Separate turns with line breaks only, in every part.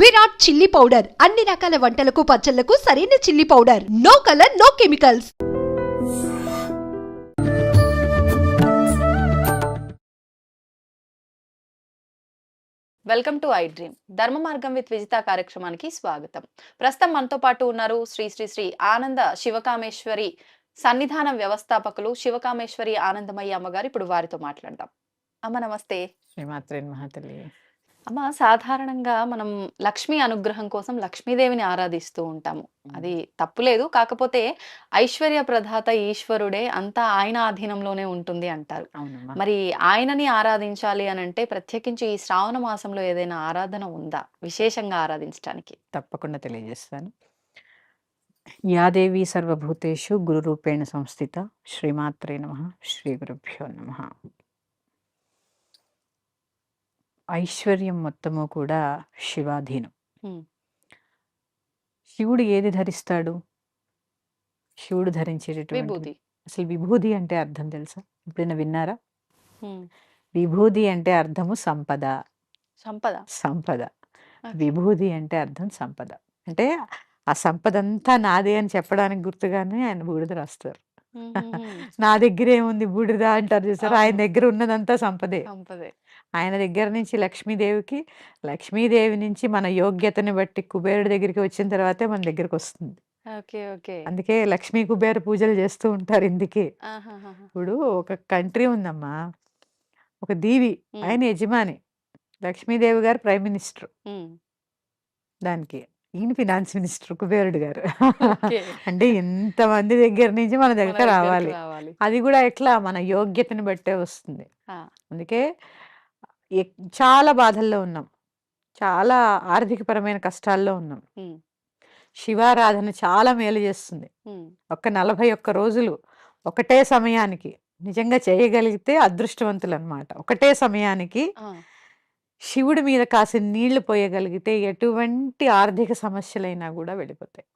Virat chilli powder. అన్ని రకాల వంటలకు పచ్చళ్ళకు సరైన chilli powder. No colour no chemicals.
Welcome to I dream. Dharma Margam with Vijitha కార్యక్రమానికి స్వాగతం. ప్రస్తుతం మనతో పాటు ఉన్నారు శ్రీ శ్రీ శ్రీ ఆనంద శివకామేశ్వరి సన్నిధానం వ్యవస్థాపకులు శివకామేశ్వరి ఆనందమయ్య అమ్మగారు. ఇప్పుడు వారితో మాట్లాడదాం. అమ్మ నమస్తే.
శ్రీమాత్రే మహాతల్లి
అమ్మ సాధారణంగా మనం లక్ష్మీ అనుగ్రహం కోసం లక్ష్మీదేవిని ఆరాధిస్తూ ఉంటాము. అది తప్పులేదు కాకపోతే ఐశ్వర్య ప్రదాత ఈశ్వరుడే అంతా ఆయన ఆధీనంలోనే ఉంటుంది అంటారు. మరి ఆయనని ఆరాధించాలి అని అంటే ప్రత్యేకించి ఈ శ్రావణ మాసంలో ఏదైనా ఆరాధన ఉందా? విశేషంగా ఆరాధించడానికి
తప్పకుండా తెలియజేస్తాను. యాదేవి సర్వభూతేషు గురురూపేణ సంస్థిత శ్రీమాత్రే నమ. శ్రీ గురుభ్యో నమ. ఐశ్వర్యం మొత్తము కూడా శివాధీనం. శివుడు ఏది ధరిస్తాడు? శివుడు ధరించేటటువంటి
విభూతి.
అసలు విభూది అంటే అర్థం తెలుసా? ఎప్పుడైనా విన్నారా. విభూది అంటే అర్థము సంపద.
సంపద.
సంపద. విభూది అంటే అర్థం సంపద. అంటే ఆ సంపద అంతా నాదే అని చెప్పడానికి గుర్తుగానే ఆయన బూడిద రాస్తారు. నా దగ్గర ఏముంది బూడిద అంటారు చూసారు? ఆయన. దగ్గర ఉన్నదంతా సంపదే.
సంపదే.
ఆయన దగ్గర నుంచి లక్ష్మీదేవికి లక్ష్మీదేవి నుంచి మన యోగ్యతని బట్టి కుబేరుడి దగ్గరికి వచ్చిన తర్వాతే మన దగ్గరికి వస్తుంది.
Okay okay.
అందుకే లక్ష్మీ కుబేర పూజలు చేస్తూ ఉంటారు ఇందుకే. ఇప్పుడు ఒక కంట్రీ ఉందమ్మా. ఒక దీవి. ఆయన యజమాని లక్ష్మీదేవి గారు ప్రైమ్ మినిస్టర్. దానికి ఈయన ఫినాన్స్ మినిస్టర్ కుబేరుడు గారు. అంటే ఎంతమంది దగ్గర నుంచి మన దగ్గర రావాలి. అది కూడా ఎట్లా? మన యోగ్యతని బట్టే వస్తుంది. అందుకే చాలా బాధల్లో ఉన్నాం. చాలా ఆర్థికపరమైన కష్టాల్లో ఉన్నాం. శివారాధన చాలా మేలు చేస్తుంది. ఒక్క నలభై ఒక్క రోజులు ఒకటే సమయానికి నిజంగా చేయగలిగితే అదృష్టవంతులు అనమాట ఒకటే సమయానికి శివుడి మీద కాసిన నీళ్ళు పోయగలిగితే ఎటువంటి ఆర్థిక సమస్యలైనా కూడా వెళ్ళిపోతాయి.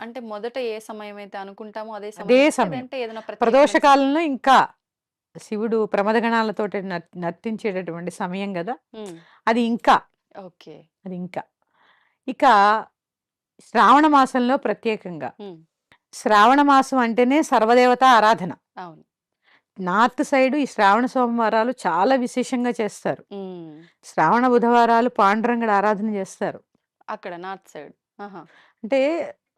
అంటే మొదట ఏ సమయం అయితే అనుకుంటామో అదే సమయం. ఏదైనా
ప్రదోష కాలంలో ఇంకా శివుడు ప్రమదగణాలతో నర్తించేటటువంటి సమయం కదా. అది ఇంకా.
ఓకే.
అది ఇంకా. ఇక శ్రావణ మాసంలో ప్రత్యేకంగా. శ్రావణ మాసం అంటేనే సర్వదేవత ఆరాధన.
అవును.
నార్త్ సైడ్ ఈ శ్రావణ సోమవారాలు చాలా విశేషంగా చేస్తారు. శ్రావణ బుధవారాలు పాండురంగడు ఆరాధన చేస్తారు.
అక్కడ నార్త్ సైడ్.
అంటే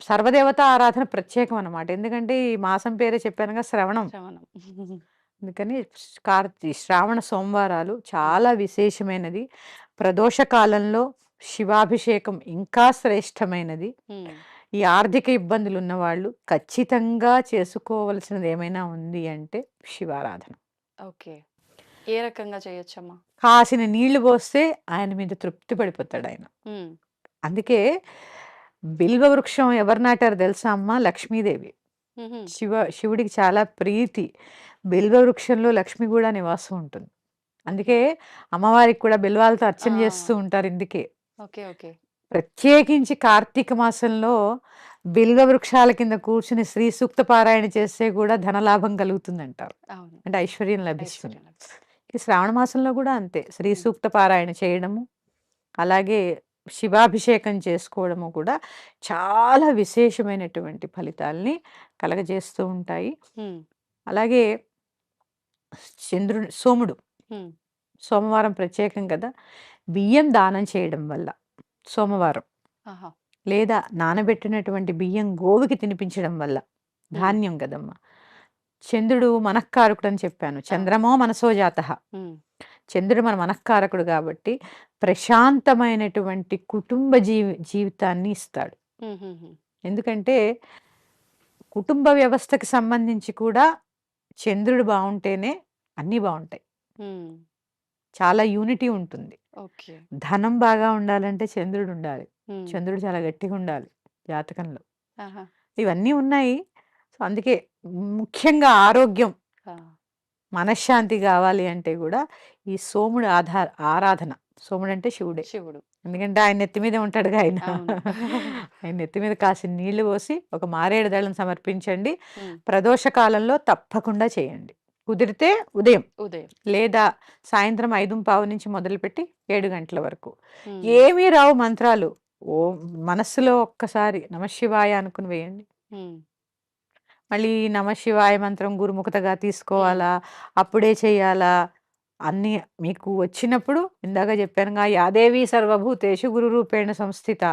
సర్వదేవత ఆరాధన ప్రత్యేకం అన్నమాట ఎందుకంటే ఈ మాసం పేరే చెప్పానుగా శ్రవణం.
శ్రవణం.
అందుకని కార్తీ శ్రావణ సోమవారాలు చాలా విశేషమైనది. ప్రదోష కాలంలో శివాభిషేకం ఇంకా శ్రేష్టమైనది. ఈ ఆర్థిక ఇబ్బందులు ఉన్నవాళ్ళు ఖచ్చితంగా చేసుకోవలసినది ఏమైనా ఉంది అంటే శివారాధన.
ఓకే. ఏ రకంగా చేయొచ్చమ్మా?
కాసిన నీళ్ళు పోస్తే ఆయన మీద తృప్తి పడిపోతాడు ఆయన. అందుకే బిల్వ వృక్షం ఎవరు నాటారు తెలుసా అమ్మ? లక్ష్మీదేవి. శివ శివుడికి చాలా ప్రీతి. బిల్వ వృక్షంలో లక్ష్మి కూడా నివాసం ఉంటుంది. అందుకే అమ్మవారికి కూడా బిల్వాలతో అర్చన. చేస్తూ ఉంటారు ఇందుకే.
Okay okay.
ప్రత్యేకించి కార్తీక మాసంలో బిల్వ వృక్షాల కింద కూర్చుని శ్రీ సూక్త పారాయణ చేస్తే కూడా ధనలాభం కలుగుతుందంటారు.
అవును.
అంటే ఐశ్వర్యం లభిస్తుంది. శ్రావణ మాసంలో కూడా అంతే. శ్రీ. సూక్త పారాయణ చేయడము అలాగే శివాభిషేకం చేసుకోవడము కూడా చాలా విశేషమైనటువంటి ఫలితాల్ని కలగజేస్తూ ఉంటాయి. అలాగే చంద్రుడు సోముడు. సోమవారం ప్రత్యేకం కదా! బియ్యం దానం చేయడం వల్ల సోమవారం. లేదా నానబెట్టినటువంటి బియ్యం గోవుకి తినిపించడం వల్ల ధాన్యం కదమ్మా! చంద్రుడు మనఃకారకుడు అని చెప్పాను చంద్రమో మనసో జాత.
హ్మ్.
చంద్రుడు మన మనఃకారకుడు కాబట్టి ప్రశాంతమైనటువంటి కుటుంబ జీవి జీవితాన్ని ఇస్తాడు. ఎందుకంటే కుటుంబ వ్యవస్థకి సంబంధించి కూడా చంద్రుడు బాగుంటేనే అన్నీ బాగుంటాయి. చాలా యూనిటీ ఉంటుంది. ధనం బాగా ఉండాలంటే చంద్రుడు ఉండాలి. చంద్రుడు చాలా గట్టిగా ఉండాలి జాతకంలో. ఇవన్నీ ఉన్నాయి. సో అందుకే ముఖ్యంగా ఆరోగ్యం. మనశ్శాంతి కావాలి అంటే కూడా ఈ సోముడు ఆధార ఆరాధన. సోముడు అంటే శివుడే.
శివుడు.
ఎందుకంటే ఆయన నెత్తి మీద ఉంటాడుగా ఆయన. ఆయన నెత్తి మీద కాసిన నీళ్ళు పోసి ఒక మారేడు దళం సమర్పించండి. ప్రదోష కాలంలో తప్పకుండా చేయండి. కుదిరితే ఉదయం
ఉదయం.
లేదా సాయంత్రం ఐదు పావు నుంచి మొదలుపెట్టి ఏడు గంటల వరకు. ఏమీ రావు మంత్రాలు. ఓ మనస్సులో ఒక్కసారి నమశివాయ అనుకుని వేయండి. మళ్ళీ నమశివాయ మంత్రం గురుముఖతగా తీసుకోవాలా? అప్పుడే చేయాలా? అన్ని మీకు వచ్చినప్పుడు ఇందాక చెప్పానుగా యాదేవి సర్వభూతేషు గురు రూపేణ సంస్థిత.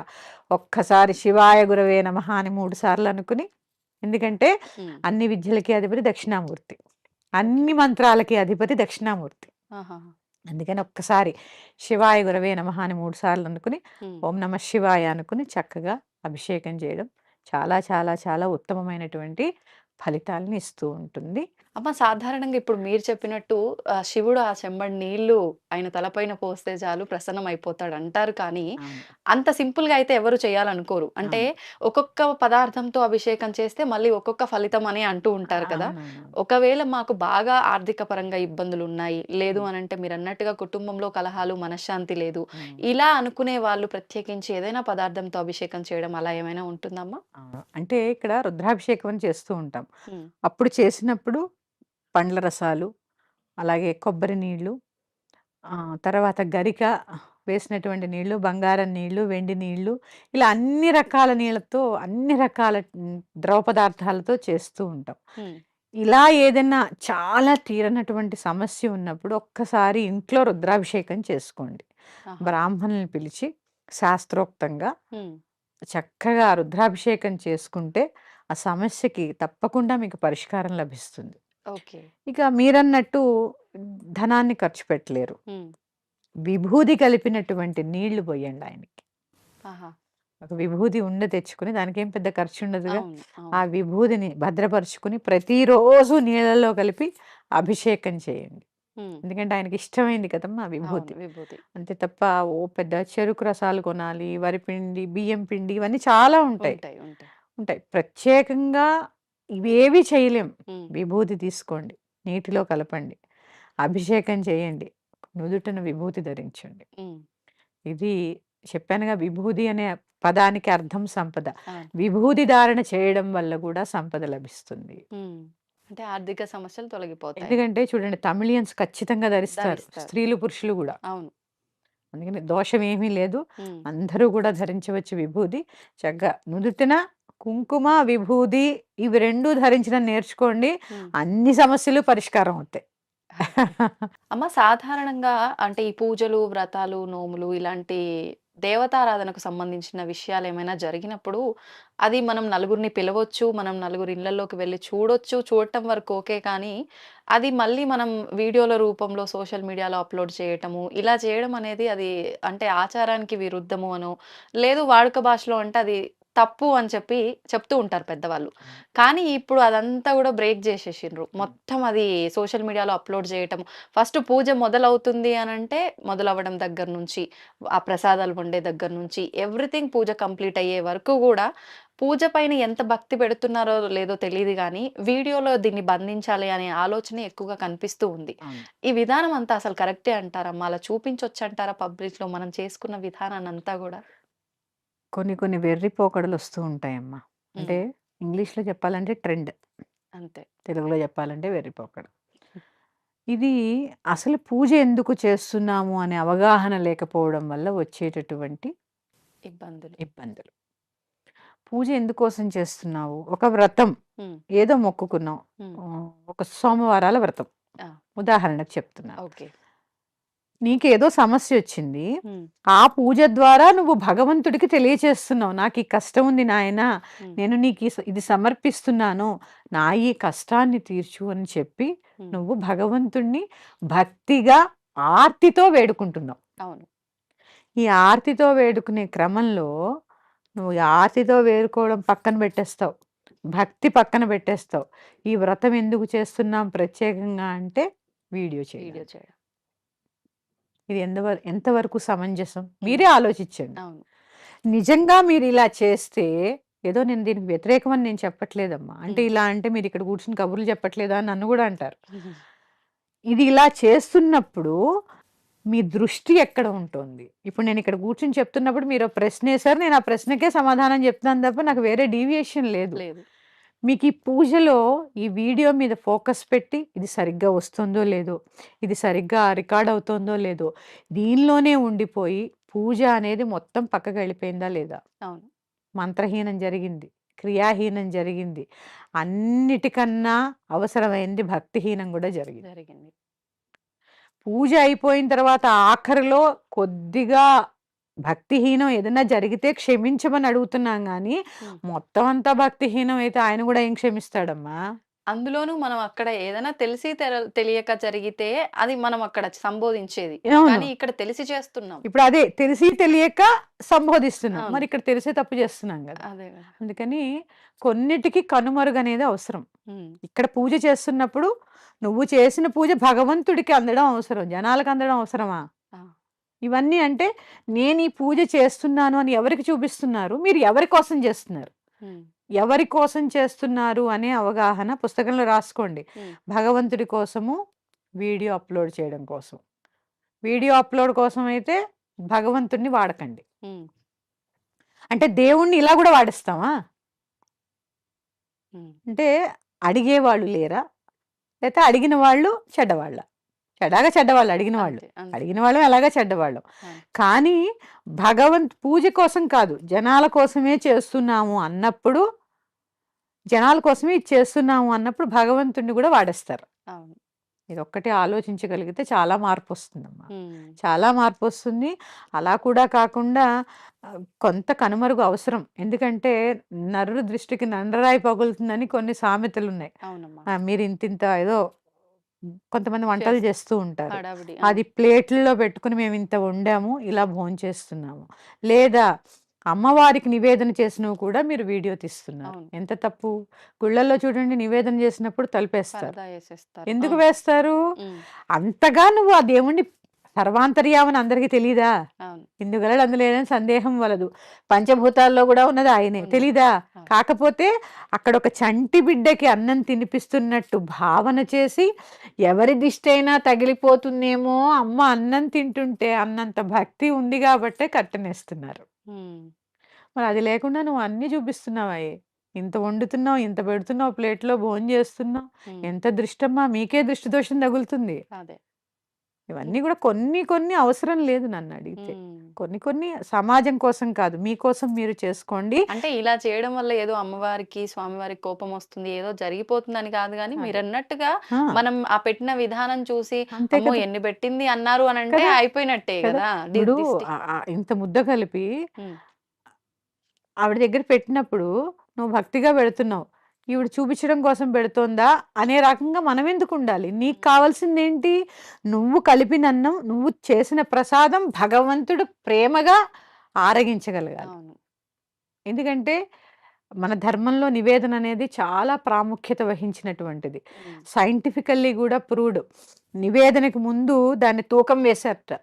ఒక్కసారి శివాయ గురవే నమః అని మూడు సార్లు అనుకుని ఎందుకంటే అన్ని విద్యలకి అధిపతి దక్షిణామూర్తి. అన్ని మంత్రాలకి అధిపతి దక్షిణామూర్తి. అందుకని ఒక్కసారి శివాయ గురవే నమః అని మూడు సార్లు అనుకుని ఓం నమ శివాయ అనుకుని చక్కగా అభిషేకం చేయడం చాలా చాలా చాలా ఉత్తమమైనటువంటి ఫలితాలను ఇస్తూ ఉంటుంది.
అమ్మ సాధారణంగా ఇప్పుడు మీరు చెప్పినట్టు ఆ, శివుడు ఆ చెంబడి నీళ్ళు ఆయన తలపైన పోస్తే చాలు ప్రసన్నం అయిపోతాడు అంటారు కానీ అంత సింపుల్గా అయితే ఎవరు చేయాలనుకోరు. అంటే ఒక్కొక్క పదార్థంతో అభిషేకం చేస్తే మళ్ళీ ఒక్కొక్క ఫలితం అని అంటూ ఉంటారు కదా.
అవునవును.
ఒకవేళ మాకు బాగా ఆర్థిక పరంగా ఇబ్బందులు ఉన్నాయి లేదు అని అంటే మీరు అన్నట్టుగా కుటుంబంలో కలహాలు మనశ్శాంతి లేదు
ఉమ్.
ఇలా అనుకునే వాళ్ళు ప్రత్యేకించి ఏదైనా పదార్థంతో అభిషేకం చేయడం అలా ఏమైనా ఉంటుందమ్మా?
అవును. అంటే ఇక్కడ రుద్రాభిషేకం అని చేస్తూ ఉంటాం.
ఉమ్,
అప్పుడు చేసినప్పుడు పండ్ల రసాలు అలాగే కొబ్బరి నీళ్ళు తర్వాత గరిక వేసినటువంటి నీళ్ళు బంగారం నీళ్ళు వెండి నీళ్ళు ఇలా అన్ని రకాల నీళ్ళతో అన్ని రకాల ద్రవ పదార్థాలతో చేస్తూ ఉంటాం. ఇలా ఏదైనా చాలా తీరనటువంటి సమస్య ఉన్నప్పుడు ఒక్కసారి ఇంట్లో రుద్రాభిషేకం చేసుకోండి. బ్రాహ్మణుల్ని పిలిచి శాస్త్రోక్తంగా చక్కగా రుద్రాభిషేకం చేసుకుంటే ఆ సమస్యకి తప్పకుండా మీకు పరిష్కారం లభిస్తుంది. ఇక మీరన్నట్టు ధనాన్ని ఖర్చు పెట్టలేరు. విభూది కలిపినటువంటి నీళ్ళు పోయండి ఆయనకి. ఒక విభూది ఉండ తెచ్చుకుని దానికి ఏం పెద్ద ఖర్చు ఉండదుగా. ఆ విభూదిని భద్రపరుచుకుని ప్రతిరోజు నీళ్ళలో కలిపి అభిషేకం చేయండి. ఎందుకంటే ఆయనకి ఇష్టమైంది కదమ్మా విభూతి. అంతే తప్ప ఓ పెద్ద చెరుకు రసాలు కొనాలి వరిపిండి బియ్యం పిండి ఇవన్నీ చాలా ఉంటాయి.
ఉంటాయి.
ప్రత్యేకంగా ఇవేవి చేయలేం. విభూతి తీసుకోండి నీటిలో కలపండి అభిషేకం చేయండి నుదుటన విభూతి ధరించండి. ఇది చెప్పానుగా విభూది అనే పదానికి అర్థం సంపద. విభూది ధారణ చేయడం వల్ల కూడా సంపద లభిస్తుంది.
అంటే ఆర్థిక సమస్యలు తొలగిపోతాయి.
ఎందుకంటే చూడండి తమిళియన్స్ ఖచ్చితంగా ధరిస్తారు. స్త్రీలు పురుషులు కూడా.
అవును.
అందుకని దోషం ఏమీ లేదు. అందరూ కూడా ధరించవచ్చు విభూది చక్కగా నుదుటిన కుంకుమ విభూది ఇవి రెండు ధరించడం నేర్చుకోండి. అన్ని సమస్యలు పరిష్కారం అవుతాయి.
అమ్మ సాధారణంగా అంటే ఈ పూజలు వ్రతాలు నోములు ఇలాంటి దేవతారాధనకు సంబంధించిన విషయాలు ఏమైనా జరిగినప్పుడు అది మనం నలుగురిని పిలవచ్చు మనం నలుగురు ఇళ్ళలోకి వెళ్ళి చూడొచ్చు చూడటం వరకు ఓకే కానీ అది మళ్ళీ మనం వీడియోల రూపంలో సోషల్ మీడియాలో అప్లోడ్ చేయటము ఇలా చేయడం అనేది అది అంటే ఆచారానికి విరుద్ధము అనో లేదు వాడుక భాషలో అంటే అది తప్పు అని చెప్పి చెప్తూ ఉంటారు పెద్దవాళ్ళు. కానీ ఇప్పుడు అదంతా కూడా బ్రేక్ చేసేసిండ్రు. మొత్తం అది సోషల్ మీడియాలో అప్లోడ్ చేయటం. ఫస్ట్ పూజ మొదలవుతుంది అని అంటే మొదలవ్వడం దగ్గర నుంచి ఆ ప్రసాదాలు వండే దగ్గర నుంచి ఎవ్రీథింగ్ పూజ కంప్లీట్ అయ్యే వరకు కూడా పూజ పైన ఎంత భక్తి పెడుతున్నారో లేదో తెలియదు కానీ వీడియోలో దీన్ని బంధించాలి అనే ఆలోచన ఎక్కువగా కనిపిస్తూ ఉంది. ఈ విధానం అంతా అసలు కరెక్టే అంటారమ్మా అలా చూపించొచ్చు అంటారా పబ్లిక్లో మనం చేసుకున్న విధానాన్ని అంతా కూడా?
కొన్ని కొన్ని వెర్రి పోకడలు వస్తూ ఉంటాయమ్మా. అంటే ఇంగ్లీష్లో చెప్పాలంటే ట్రెండ్.
అంతే.
తెలుగులో చెప్పాలంటే వెర్రి పోకడ. ఇది అసలు పూజ ఎందుకు చేస్తున్నాము అనే అవగాహన లేకపోవడం వల్ల వచ్చేటటువంటి
ఇబ్బందులు.
ఇబ్బందులు. పూజ ఎందుకోసం చేస్తున్నావు? ఒక వ్రతం
ఉమ్,
ఏదో మొక్కుకున్నాం.
ఉమ్,
ఆ, ఒక సోమవారాల వ్రతం.
ఆ.
ఉదాహరణకు చెప్తున్నా.
ఓకే.
నీకేదో సమస్య వచ్చింది. ఆ పూజ ద్వారా నువ్వు భగవంతుడికి తెలియచేస్తున్నావు. నాకు ఈ కష్టం ఉంది నాయన. నేను నీకు ఇది సమర్పిస్తున్నాను. నా ఈ కష్టాన్ని తీర్చు అని చెప్పి నువ్వు భగవంతుణ్ణి భక్తిగా ఆర్తితో వేడుకుంటున్నావు.
అవును.
ఈ ఆర్తితో వేడుకునే క్రమంలో నువ్వు ఈ ఆర్తితో వేడుకోవడం పక్కన పెట్టేస్తావు. భక్తి పక్కన పెట్టేస్తావు. ఈ వ్రతం ఎందుకు చేస్తున్నాం ప్రత్యేకంగా అంటే వీడియో
వీడియో
చేయడం ఇది ఎంతవరకు ఎంతవరకు సమంజసం? మీరే ఆలోచించండి.
అవును.
నిజంగా మీరు ఇలా చేస్తే ఏదో నేను దీనికి వ్యతిరేకం అని నేను చెప్పట్లేదమ్మా. అంటే. ఇలా అంటే మీరు ఇక్కడ కూర్చుని కబుర్లు చెప్పట్లేదా అని నన్ను కూడా అంటారు. ఇది ఇలా చేస్తున్నప్పుడు మీ దృష్టి ఎక్కడ ఉంటుంది? ఇప్పుడు నేను ఇక్కడ కూర్చుని చెప్తున్నప్పుడు మీరు ప్రశ్న వేశారు నేను ఆ ప్రశ్నకే సమాధానం చెప్తున్నాను తప్ప నాకు వేరే డీవియేషన్ లేదు.
లేదు.
మీకు ఈ పూజలో ఈ వీడియో మీద ఫోకస్ పెట్టి ఇది సరిగ్గా వస్తుందో లేదో ఇది సరిగ్గా రికార్డ్ అవుతుందో లేదో దీనిలోనే ఉండిపోయి పూజ అనేది మొత్తం పక్కకి వెళ్ళిపోయిందా లేదా?
అవును.
మంత్రహీనం జరిగింది క్రియాహీనం జరిగింది అన్నిటికన్నా అవసరమైంది భక్తిహీనం కూడా జరిగింది.
జరిగింది.
పూజ అయిపోయిన తర్వాత ఆఖరిలో కొద్దిగా భక్తిహీనం ఏదైనా జరిగితే క్షమించమని అడుగుతున్నాం కానీ. మొత్తం అంతా భక్తిహీనం అయితే ఆయన కూడా ఏం క్షమిస్తాడమ్మా
అందులోనూ మనం అక్కడ ఏదైనా తెలిసి తెల- తెలియక జరిగితే అది మనం అక్కడ సంబోధించేది. కానీ ఇక్కడ తెలిసి చేస్తున్నాం
ఇప్పుడు అదే తెలిసి తెలియక సంబోధిస్తున్నాం. మరి ఇక్కడ తెలిసే తప్పు చేస్తున్నాం కదా
అదే కదా.
అందుకని కొన్నిటికి కనుమరుగు అనేది అవసరం. ఇక్కడ పూజ చేస్తున్నప్పుడు నువ్వు చేసిన పూజ భగవంతుడికి అందడం అవసరం జనాలకు అందడం అవసరమా. ఇవన్నీ అంటే నేను ఈ పూజ చేస్తున్నాను అని ఎవరికి చూపిస్తున్నారు మీరు ఎవరి కోసం చేస్తున్నారు. ఎవరి కోసం చేస్తున్నారు అనే అవగాహన పుస్తకంలో రాసుకోండి. భగవంతుడి కోసము వీడియో అప్లోడ్ చేయడం కోసం వీడియో అప్లోడ్ కోసం అయితే భగవంతుడిని వాడకండి. అంటే దేవుణ్ణి ఇలా కూడా వాడిస్తామా. అంటే అడిగేవాళ్ళు లేరా లేకపోతే అడిగిన వాళ్ళు చెడ్డవాళ్ళ చెడ్డగా చెడ్డవాళ్ళు? అడిగిన వాళ్ళు. అడిగిన వాళ్ళం ఎలాగా చెడ్డవాళ్ళం. కానీ భగవంత్ పూజ కోసం కాదు జనాల కోసమే చేస్తున్నాము అన్నప్పుడు జనాల కోసమే ఇది చేస్తున్నాము అన్నప్పుడు భగవంతుడిని కూడా వాడేస్తారు. ఇది ఒక్కటే ఆలోచించగలిగితే చాలా మార్పు వస్తుందమ్మా. చాలా మార్పు వస్తుంది అలా కూడా కాకుండా కొంత కనుమరుగు అవసరం. ఎందుకంటే నరుడు దృష్టికి నండరాయి పగులుతుందని కొన్ని సామెతలు ఉన్నాయి మీరు ఇంత ఇంత ఏదో కొంతమంది వంటలు
చేస్-
చేస్తూ ఉంటారు. అది ప్లేట్లలో పెట్టుకుని మేము ఇంత వండాము ఇలా భోంచేస్తున్నాము లేదా అమ్మవారికి నివేదన చేసినవి కూడా మీరు వీడియో తీస్తున్నారు. ఎంత తప్పు? గుళ్ళల్లో చూడండి నివేదన చేసినప్పుడు తలిపేస్తారు. ఎందుకు. వేస్తారు. అంతగా నువ్వు ఆ దేవుణ్ణి సర్వాంతర్యామని అందరికీ తెలీదా?
అవును.
ఇందుగలడు అందులో ఏదైనా సందేహం వలదు. పంచభూతాల్లో కూడా ఉన్నది ఆయనే. తెలీదా. కాకపోతే అక్కడ ఒక చంటి బిడ్డకి అన్నం తినిపిస్తున్నట్టు భావన చేసి ఎవరి దిష్టి అయినా తగిలిపోతుందేమో అమ్మ అన్నం తింటుంటే అన్నంత భక్తి ఉంది కాబట్టే కట్టనేస్తున్నారు. మరి అది లేకుండా నువ్వు అన్ని చూపిస్తున్నావాయే ఇంత వండుతున్నావు ఇంత పెడుతున్నావు ప్లేట్లో భోజనం చేస్తున్నావు. ఎంత దృష్టమ్మా మీకే దృష్టి దోషం తగులుతుంది.
అదే.
ఇవన్నీ కూడా కొన్ని కొన్ని అవసరం లేదు నన్ను అడిగితే. కొన్ని కొన్ని సమాజం కోసం కాదు మీకోసం మీరు చేసుకోండి
అంటే ఇలా చేయడం వల్ల ఏదో అమ్మవారికి స్వామివారికి కోపం వస్తుంది ఏదో జరిగిపోతుందని కాదు కానీ. మీరు అన్నట్టుగా మనం ఆ పెట్టిన విధానం చూసి. ఎన్ని పెట్టింది అన్నారు అని అంటే. అయిపోయినట్టే
కదా. ఇంత ముద్ద కలిపి. ఆవిడ దగ్గర పెట్టినప్పుడు నువ్వు భక్తిగా పెడుతున్నావు ఈవిడ చూపించడం కోసం పెడుతోందా అనే రకంగా మనం ఎందుకు ఉండాలి నీకు కావాల్సింది ఏంటి నువ్వు కలిపిన అన్నం నువ్వు చేసిన ప్రసాదం భగవంతుడు ప్రేమగా ఆరగించగలగాలి. ఎందుకంటే మన ధర్మంలో నివేదన అనేది చాలా ప్రాముఖ్యత వహించినటువంటిది. సైంటిఫికల్లీ కూడా ప్రూవ్డ్. నివేదనకి ముందు దాన్ని తూకం వేశారట.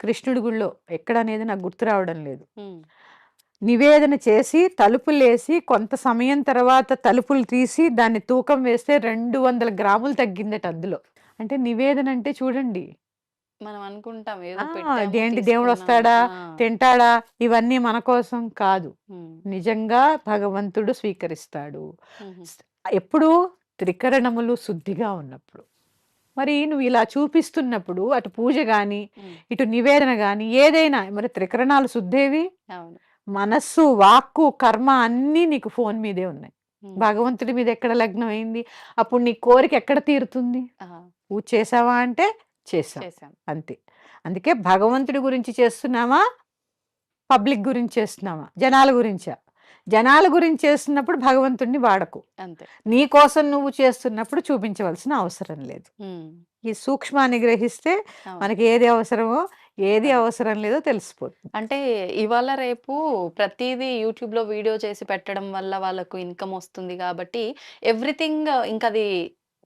కృష్ణుడి గుళ్ళో ఎక్కడ అనేది నాకు గుర్తు రావడం లేదు. నివేదన చేసి తలుపులు వేసి కొంత సమయం తర్వాత తలుపులు తీసి దాన్ని తూకం వేస్తే రెండు వందల గ్రాములు తగ్గిందట అందులో అంటే నివేదన అంటే చూడండి
మనం అనుకుంటాం
ఇదేంటి దేవుడు. వస్తాడా. తింటాడా ఇవన్నీ మన కోసం కాదు. నిజంగా భగవంతుడు స్వీకరిస్తాడు. ఎప్పుడు త్రికరణములు శుద్ధిగా ఉన్నప్పుడు మరి నువ్వు ఇలా చూపిస్తున్నప్పుడు అటు పూజ గాని
ఉమ్.
ఇటు నివేదన గాని ఏదైనా మరి త్రికరణాలు శుద్ధేవి
అవును
మనస్సు వాక్కు కర్మ అన్నీ నీకు ఫోన్ మీదే ఉన్నాయి. భగవంతుడి మీద ఎక్కడ లగ్నం అయింది? అప్పుడు నీ కోరిక ఎక్కడ తీరుతుంది? పూజ చేసావా అంటే చేసాం అంతే. అందుకే భగవంతుడి గురించి చేస్తున్నామా పబ్లిక్ గురించి చేస్తున్నామా జనాల గురించా? జనాల గురించి చేస్తున్నప్పుడు భగవంతుడిని వాడకు.
అంతే.
నీ కోసం నువ్వు చేస్తున్నప్పుడు చూపించవలసిన అవసరం లేదు. ఈ సూక్ష్మాన్ని గ్రహిస్తే. మనకి ఏది అవసరమో ఏది అవసరం లేదో తెలిసిపోతుంది.
అంటే ఇవాళ రేపు ప్రతిదీ యూట్యూబ్లో వీడియో చేసి పెట్టడం వల్ల వాళ్ళకు ఇన్కమ్ వస్తుంది కాబట్టి ఎవ్రీథింగ్ ఇంకా అది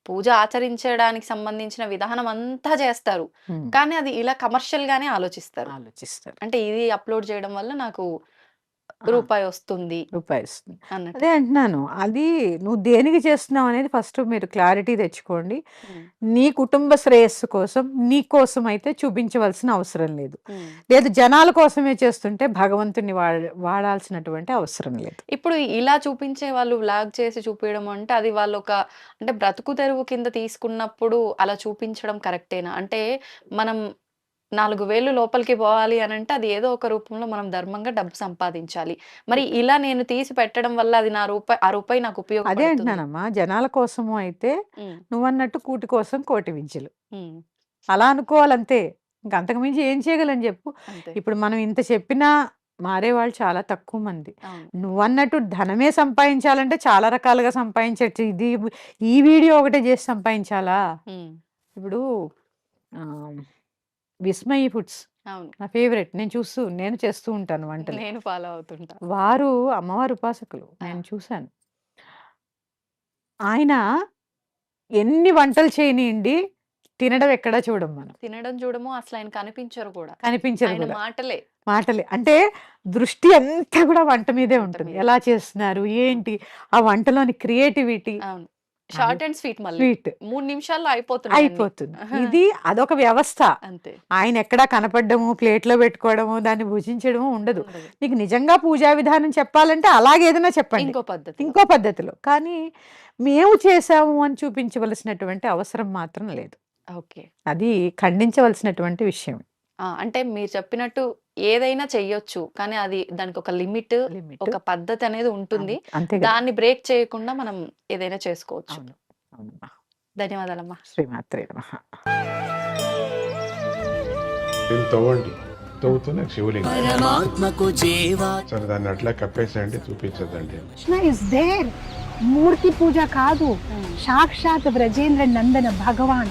పూజ ఆచరించడానికి సంబంధించిన విధానం అంతా చేస్తారు. కానీ అది ఇలా కమర్షియల్ గానే ఆలోచిస్తారు.
ఆలోచిస్తారు.
అంటే ఇది అప్లోడ్ చేయడం వల్ల నాకు రూపాయి వస్తుంది
రూపాయి
అన్నట్టు.
అదే అంటున్నాను. అది నువ్వు దేనికి చేస్తున్నావు అనేది ఫస్ట్ మీరు క్లారిటీ తెచ్చుకోండి. నీ కుటుంబ శ్రేయస్సు కోసం నీ కోసం అయితే చూపించవలసిన అవసరం లేదు. లేదు జనాల కోసమే చేస్తుంటే భగవంతుని వాడ వాడాల్సినటువంటి అవసరం లేదు.
ఇప్పుడు ఇలా చూపించే వాళ్ళు వ్లాగ్ చేసి చూపించడం అంటే అది వాళ్ళు ఒక అంటే బ్రతుకు తెరువు కింద తీసుకున్నప్పుడు అలా చూపించడం కరెక్టేనా? అంటే మనం నాలుగు వేలు లోపలికి పోవాలి అని అంటే అది ఏదో ఒక రూపంలో మనం ధర్మంగా డబ్బు సంపాదించాలి. మరి ఇలా నేను తీసి పెట్టడం వల్ల అది నా రూపాయి ఆ రూపాయి నాకు
అదే
ఉపయోగపడుతుంది.
అంటున్నానమ్మా జనాల కోసము అయితే నువ్వన్నట్టు కూటి కోసం కోటి విద్యలు అలా అనుకోవాలంతే. ఇంకా అంతకుమించి ఏం చేయగలని చెప్పు. ఇప్పుడు మనం ఇంత చెప్పినా మారే వాళ్ళు చాలా తక్కువ మంది. నువ్వన్నట్టు ధనమే సంపాదించాలంటే చాలా రకాలుగా సంపాదించవచ్చు. ఇది ఈ వీడియో ఒకటే చేసి సంపాదించాలా? ఇప్పుడు విస్మయి ఫుడ్స్. నా ఫేవరెట్. నేను చూస్తూ నేను చేస్తూ ఉంటాను వంటలు.
నేను ఫాలో అవుతుంటా.
వారు అమ్మవారు ఉపాసకులు. నేను చూశాను. ఆయన ఎన్ని వంటలు చేయనియండి తినడం ఎక్కడా చూడం మనం.
తినడం చూడము అసలు ఆయన కనిపించరు కూడా.
కూడా.
మాటలే.
మాటలే. అంటే దృష్టి అంతా కూడా వంట మీదే
వంట
ఉంటుంది. ఎలా చేస్తున్నారు ఏంటి ఆ వంటలోని క్రియేటివిటీ.
అవును. షార్ట్ అండ్ స్వీట్ మళ్ళీ.
స్వీట్.
మూడు నిమిషాల్లో అయిపోతుంది.
అయిపోతుంది ఇది అదొక వ్యవస్థ.
అంతే.
ఆయన ఎక్కడా కనపడము ప్లేట్లో పెట్టుకోవడము దాన్ని భుజించడము
ఉండదు.
నీకు నిజంగా పూజా విధానం చెప్పాలంటే అలాగే ఏదైనా చెప్పండి.
ఇంకో పద్ధతి
ఇంకో పద్ధతిలో. కానీ మేము చేసాము అని చూపించవలసినటువంటి అవసరం మాత్రం లేదు.
ఓకే.
అది ఖండించవలసినటువంటి విషయం
ఆ, అంటే మీరు చెప్పినట్టు ఏదైనా చెయ్యొచ్చు. కానీ అది దానికి ఒక లిమిట్
లిమిట్.
ఒక పద్ధతి అనేది ఉంటుంది.
అంతే కదా.
దాన్ని బ్రేక్ చేయకుండా మనం ఏదైనా చేసుకోవచ్చు.
అవును. అవునమ్మా
ధన్యవాదాలమ్మా.
శ్రీమాత్రే నమః.
దీన్ని తవ్వండి. తవ్వుతూనే శివలింగం.
పరమాత్మకు జీవా.
సరే దాన్ని అట్లా కప్పేసేయండి చూపించదండి
కృష్ణ ఇస్ దేర్ మూర్తి పూజ కాదు. సాక్షాత్ బ్రజేంద్ర నందన భగవాన్.